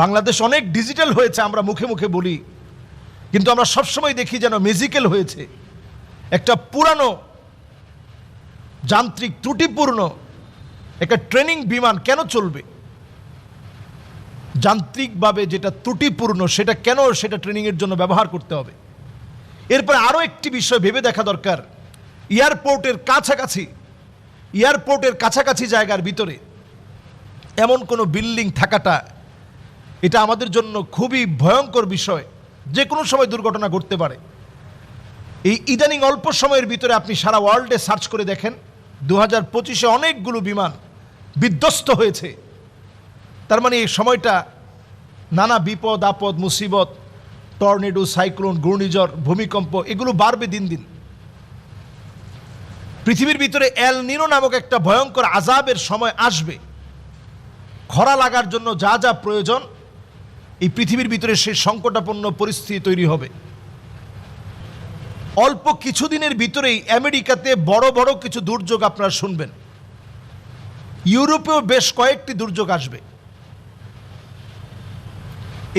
বাংলাদেশ অনেক ডিজিটাল হয়েছে, আমরা মুখে মুখে বলি। কিন্তু আমরা সবসময় দেখি যেন মিউজিক্যাল হয়েছে। একটা পুরানো যান্ত্রিক ত্রুটিপূর্ণ একটা ট্রেনিং বিমান কেন চলবে? যান্ত্রিকভাবে যেটা ত্রুটিপূর্ণ, সেটা কেন সেটা ট্রেনিংয়ের জন্য ব্যবহার করতে হবে? এরপরে আরও একটি বিষয় ভেবে দেখা দরকার। এয়ারপোর্টের কাছাকাছি এয়ারপোর্টের কাছাকাছি জায়গার ভিতরে এমন কোনো বিল্ডিং থাকাটা এটা আমাদের জন্য খুবই ভয়ঙ্কর বিষয়, যে কোনো সময় দুর্ঘটনা ঘটতে পারে। এই ইদানিং অল্প সময়ের ভিতরে আপনি সারা ওয়ার্ল্ডে সার্চ করে দেখেন দু হাজার পঁচিশে অনেকগুলো বিমান বিধ্বস্ত হয়েছে। তার মানে এই সময়টা নানা বিপদ, আপদ, মুসিবত, টর্নেডো, সাইক্লোন, ঘূর্ণিঝড়, ভূমিকম্প, এগুলো বাড়বে দিন দিন। পৃথিবীর ভিতরে এল নিনো নামক একটা ভয়ঙ্কর আজাবের সময় আসবে। খরা লাগার জন্য যা যা প্রয়োজন এই পৃথিবীর ভিতরে সেই সংকটাপন্ন পরিস্থিতি তৈরি হবে। অল্প কিছুদিনের ভিতরেই আমেরিকাতে বড় বড় কিছু দুর্যোগ আপনারা শুনবেন। ইউরোপেও বেশ কয়েকটি দুর্যোগ আসবে।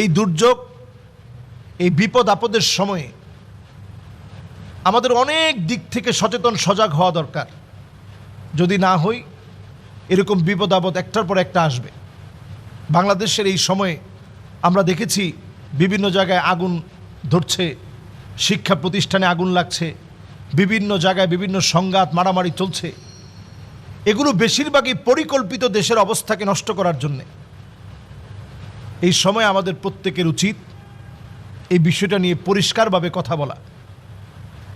এই দুর্যোগ, এই বিপদ আপদের সময়ে আমাদের অনেক দিক থেকে সচেতন, সজাগ হওয়া দরকার। যদি না হই, এরকম বিপদ আপদ একটার পর একটা আসবে। বাংলাদেশের এই সময়ে আমরা দেখেছি বিভিন্ন জায়গায় আগুন ধরছে, শিক্ষা প্রতিষ্ঠানে আগুন লাগছে, বিভিন্ন জায়গায় বিভিন্ন সংঘাত, মারামারি চলছে। এগুলো বেশিরভাগই পরিকল্পিত দেশের অবস্থাকে নষ্ট করার জন্যে। এই সময় আমাদের প্রত্যেকের উচিত এই বিষয়টা নিয়ে পরিষ্কারভাবে কথা বলা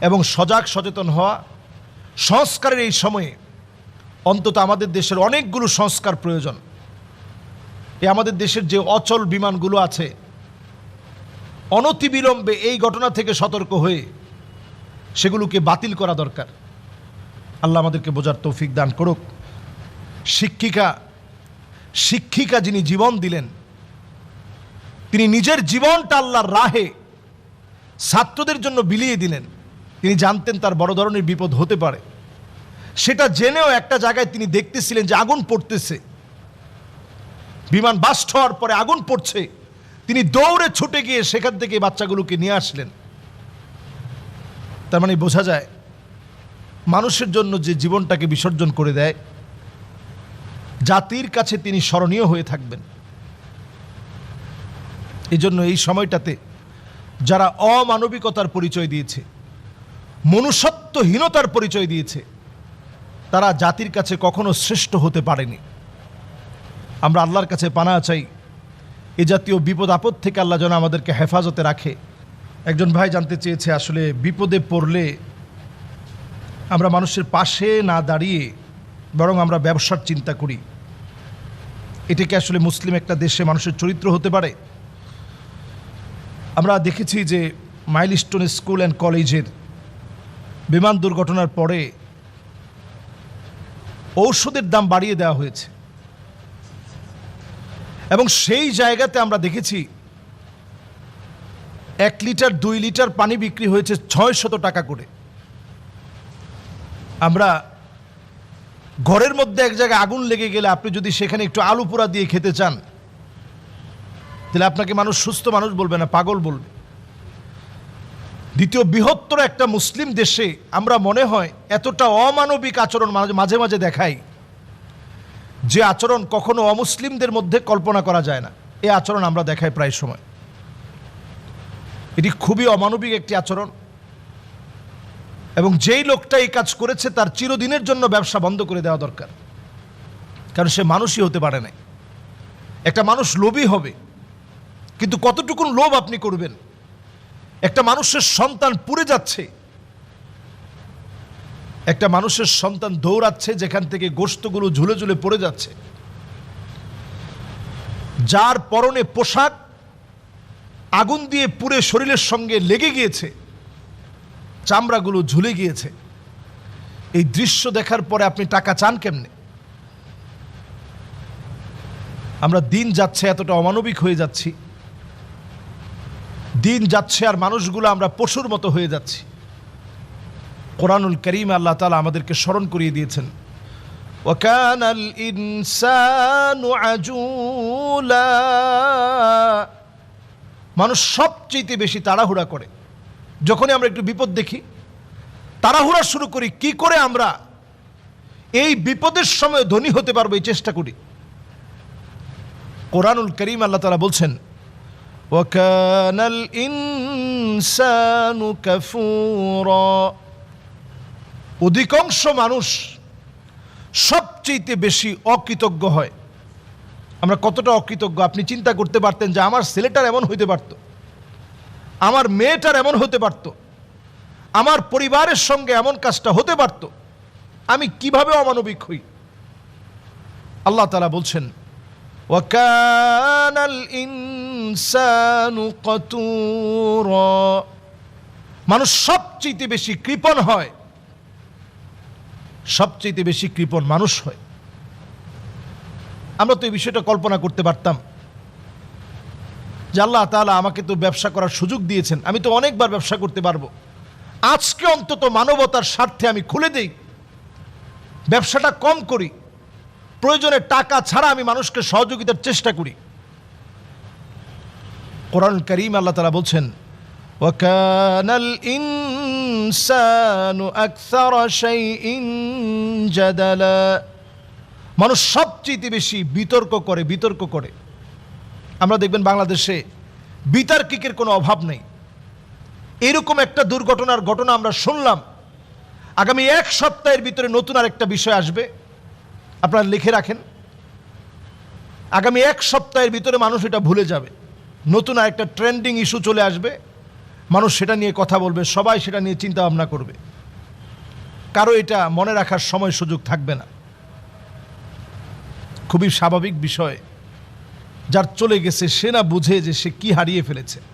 এবং সজাগ, সচেতন হওয়া। সংস্কারের এই সময়ে অন্তত আমাদের দেশের অনেকগুলো সংস্কার প্রয়োজন। এ আমাদের দেশের যে অচল বিমানগুলো আছে, অনতিবিলম্বে এই ঘটনা থেকে সতর্ক হয়ে সেগুলোকে বাতিল করা দরকার। আল্লাহ আমাদেরকে বোঝার তৌফিক দান করুক। শিক্ষিকা শিক্ষিকা যিনি জীবন দিলেন, তিনি নিজের জীবনটা আল্লাহর রাহে ছাত্রদের জন্য বিলিয়ে দিলেন। তিনি জানতেন তার বড় ধরনের বিপদ হতে পারে। সেটা জেনেও একটা জায়গায় তিনি দেখতেছিলেন যে আগুন পড়তেছে। বিমান বাস্ট হওয়ার পরে আগুন পড়ছে। তিনি দৌড়ে ছুটে গিয়ে সেখান থেকে বাচ্চাগুলোকে নিয়ে আসলেন। তার মানে বোঝা যায়, মানুষের জন্য যে জীবনটাকে বিসর্জন করে দেয়, জাতির কাছে তিনি স্মরণীয় হয়ে থাকবেন। এই জন্য এই সময়টাতে যারা অমানবিকতার পরিচয় দিয়েছে, মনুষ্যত্বহীনতার পরিচয় দিয়েছে, তারা জাতির কাছে কখনো শ্রেষ্ঠ হতে পারেনি। আমরা আল্লাহর কাছে পানা চাই। এ জাতীয় বিপদ আপদ থেকে আল্লাহ যেন আমাদেরকে হেফাজতে রাখে। একজন ভাই জানতে চেয়েছে, আসলে বিপদে পড়লে আমরা মানুষের পাশে না দাঁড়িয়ে বরং আমরা ব্যবসার চিন্তা করি। এটা কি আসলে মুসলিম একটা দেশে মানুষের চরিত্র হতে পারে? আমরা দেখেছি যে মাইলস্টোন স্কুল অ্যান্ড কলেজের বিমান দুর্ঘটনার পরে ঔষধের দাম বাড়িয়ে দেওয়া হয়েছে। এবং সেই জায়গাতে আমরা দেখেছি এক লিটার, দুই লিটার পানি বিক্রি হয়েছে ছয় শত টাকা করে। আমরা ঘরের মধ্যে এক জায়গায় আগুন লেগে গেলে আপনি যদি সেখানে একটু আলু পোড়া দিয়ে খেতে চান, তাহলে আপনাকে মানুষ সুস্থ মানুষ বলবে না, পাগল বলবে। দ্বিতীয় বৃহত্তর একটা মুসলিম দেশে আমরা মনে হয় এতটা অমানবিক আচরণ মাঝে- মাঝে দেখাই। যে আচরণ কখনো অমুসলিমদের মধ্যে কল্পনা করা যায় না এই আচরণ আমরা দেখাই প্রায় সময়। এটি খুবই অমানবিক একটি আচরণ এবং যেই লোকটা এই কাজ করেছে তার চিরদিনের জন্য ব্যবসা বন্ধ করে দেওয়া দরকার। কারণ সে মানুষই হতে পারে না একটা মানুষ লোভী হবে, কিন্তু কতটুকুন লোভ আপনি করবেন? একটা মানুষের সন্তান পুড়ে যাচ্ছে একটা মানুষের সন্তান দৌড়াচ্ছে, যেখান থেকে গোস্তগুলো ঝুলে ঝুলে পড়ে যাচ্ছে। যার পরনে পোশাক আগুন দিয়ে পুড়ে শরীরের সঙ্গে লেগে গিয়েছে, চামড়াগুলো ঝুলে গিয়েছে। এই দৃশ্য দেখার পরে আপনি টাকা চান কেমনে? আমরা দিন যাচ্ছে এতটা অমানবিক হয়ে যাচ্ছি। দিন যাচ্ছে আর মানুষগুলো আমরা পশুর মতো হয়ে যাচ্ছি। কোরআনুল করিম আল্লাহ তালা আমাদেরকে স্মরণ করিয়ে দিয়েছেন। ওয়াকান আল ইনসান আজুলা। মানুষ সবচেয়ে বেশি তাড়াহুড়া করে। যখনই আমরা একটু বিপদ দেখি, তাড়াহুড়া শুরু করি, কি করে আমরা এই বিপদের সময় ধনী হতে পারব এই চেষ্টা করি। কোরআনুল করিম আল্লাহ তালা বলছেন ওয়াকানাল ইনসানু কাফুরা। অধিকাংশ মানুষ সবচেয়ে বেশি অকৃতজ্ঞ হয়। আমরা কতটা অকৃতজ্ঞ? আপনি চিন্তা করতে পারতেন যে আমার ছেলেটার এমন হইতে পারত, আমার মেয়েটার এমন হতে পারত, আমার পরিবারের সঙ্গে এমন কাজটা হতে পারত, আমি কীভাবে অমানবিক হই? আল্লাহ তালা বলছেন ওয়াকানাল মানুষ সবচেয়ে বেশি কৃপণ হয় সবচেয়ে বেশি কৃপণ মানুষ হয়। আমরা তো এই বিষয়টা কল্পনা করতে পারতাম যে আল্লাহ তালা আমাকে তো ব্যবসা করার সুযোগ দিয়েছেন, আমি তো অনেকবার ব্যবসা করতে পারব। আজকে অন্তত মানবতার স্বার্থে আমি খুলে দেই, ব্যবসাটা কম করি, প্রয়োজনে টাকা ছাড়া আমি মানুষকে সহযোগিতার চেষ্টা করি। কোরআন করিম আল্লাহ তালা বলছেন ইনসানু আকসারা শাইইন জাদালা। মানুষ সবচেয়ে বেশি বিতর্ক করে বিতর্ক করে। আমরা দেখবেন বাংলাদেশে বিতার্কিকের কোনো অভাব নেই। এরকম একটা দুর্ঘটনার ঘটনা আমরা শুনলাম। আগামী এক সপ্তাহের ভিতরে নতুন আর একটা বিষয় আসবে। আপনারা লিখে রাখেন। আগামী এক সপ্তাহের ভিতরে মানুষ এটা ভুলে যাবে। নতুন আর একটা ট্রেন্ডিং ইস্যু চলে আসবে। মানুষ সেটা নিয়ে কথা বলবে, সবাই সেটা নিয়ে চিন্তা ভাবনা করবে। কারও এটা মনে রাখার সময় সুযোগ থাকবে না। খুবই স্বাভাবিক বিষয়, যার চলে গেছে, সে না বুঝে যে সে কি হারিয়ে ফেলেছে।